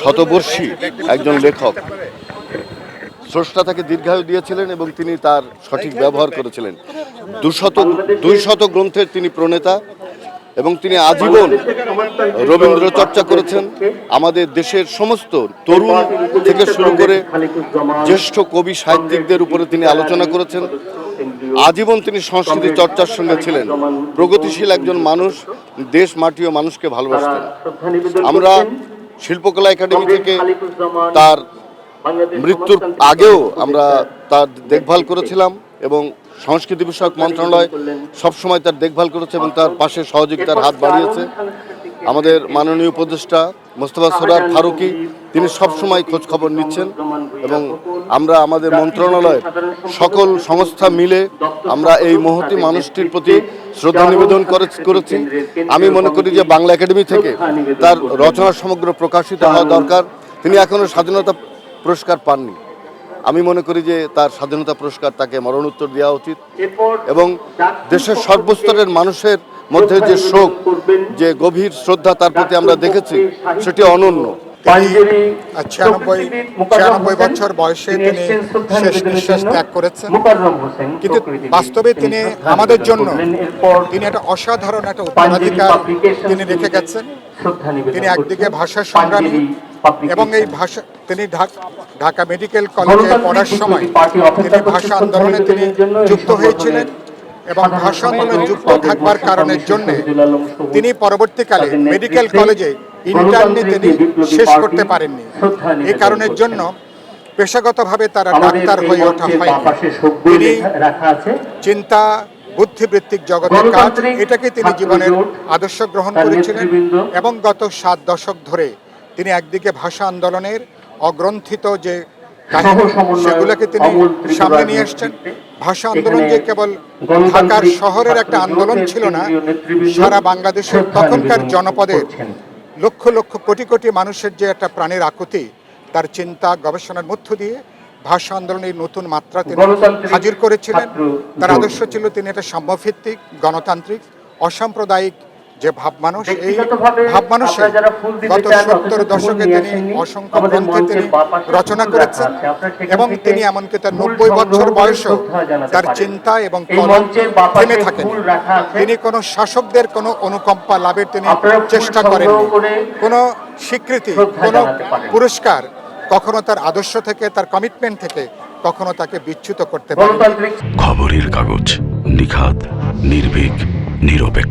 শতবর্ষী একজন লেখক স্রষ্টা তাকে দীর্ঘায়ু দিয়েছিলেন এবং তিনি তার সঠিক ব্যবহার করেছিলেন। দুশত দুই শত গ্রন্থের তিনি প্রণেতা এবং তিনি আজীবন রবীন্দ্র চর্চা করেছেন। আমাদের দেশের সমস্ত তরুণ থেকে শুরু করে জ্যেষ্ঠ কবি সাহিত্যিকদের উপরে তিনি আলোচনা করেছেন। আজীবন তিনি সংস্কৃতি চর্চার সঙ্গে ছিলেন। প্রগতিশীল একজন মানুষ, দেশ মাটি ও মানুষকে ভালোবাসতেন। আমরা শিল্পকলা একাডেমি থেকে তার মৃত্যুর আগেও আমরা তার দেখভাল করেছিলাম এবং সংস্কৃতি বিষয়ক মন্ত্রণালয় সবসময় তার দেখভাল করেছে এবং তার পাশে সহযোগিতার হাত বাড়িয়েছে। আমাদের মাননীয় উপদেষ্টা মোস্তফা সরার ফারুকি তিনি সবসময় খোঁজ খবর নিচ্ছেন এবং আমরা আমাদের মন্ত্রণালয়ের সকল সংস্থা মিলে আমরা এই মহতি মানুষটির প্রতি শ্রদ্ধা নিবেদন করে- করেছি। আমি মনে করি যে বাংলা একাডেমি থেকে তার রচনা সমগ্র প্রকাশিত হওয়া দরকার। তিনি এখনও স্বাধীনতা পুরস্কার পাননি। আমি মনে করি যে তার স্বাধীনতা পুরস্কার তাকে মরণোত্তর দেওয়া উচিত এবং দেশের সর্বস্তরের মানুষের মধ্যে যে শোক, যে গভীর শ্রদ্ধা তার প্রতি আমরা দেখেছি, সেটি অনন্য। ছিয়ানব্বই ছিয়ানব্বই বছর বয়সে তিনি শেষ নিঃশ্বাস ত্যাগ করেছেন। কিন্তু বাস্তবে তিনি আমাদের জন্য তিনি একটা অসাধারণ একটা উত্তরাধিকার তিনি রেখে গেছেন। তিনি একদিকে ভাষা সংগ্রামী এবং এই ভাষা তিনি ঢাকা মেডিকেল কলেজে পড়ার সময় তিনি ভাষা আন্দোলনে তিনি যুক্ত হয়েছিলেন। এবং ভাষা আন্দোলনে যুক্ত থাকবার কারণের জন্য তিনি পরবর্তীকালে মেডিকেল কলেজে ইন্টার্নি তিনি শেষ করতে পারেননি। এই কারণের জন্য পেশাগতভাবে তারা ডাক্তার হয়ে ওঠা হয়নি। তিনি চিন্তা বুদ্ধিবৃত্তিক জগতের কাজ এটাকে তিনি জীবনের আদর্শ গ্রহণ করেছিলেন এবং গত সাত দশক ধরে তিনি একদিকে ভাষা আন্দোলনের অগ্রন্থিত যে কাহিনী সেগুলোকে তিনি সামনে নিয়ে এসছেন। ভাষা আন্দোলন যে কেবল ঢাকার শহরের একটা আন্দোলন ছিল না সারা বাংলাদেশের তখনকার জনপদের লক্ষ লক্ষ কোটি কোটি মানুষের যে একটা প্রাণের আকুতি তার চিন্তা গবেষণার মধ্য দিয়ে ভাষা আন্দোলনের নতুন মাত্রা তিনি হাজির করেছিলেন। তার আদর্শ ছিল তিনি একটা সাম্যভিত্তিক গণতান্ত্রিক অসাম্প্রদায়িক যে ভাব মানুষ এই ভাব মানুষে গত সত্তর দশকে তিনি অসংখ্য গ্রন্থে তিনি রচনা করেছেন এবং তিনি এমনকি তার নব্বই বছর বয়সেও তার চিন্তা এবং থেমে থাকেন। তিনি কোনো শাসকদের কোনো অনুকম্পা লাভের তিনি চেষ্টা করেন কোনো স্বীকৃতি কোনো পুরস্কার কখনো তার আদর্শ থেকে তার কমিটমেন্ট থেকে কখনো তাকে বিচ্যুত করতে পারে খবরের কাগজ নিখাত নির্ভীক নিরপেক্ষ।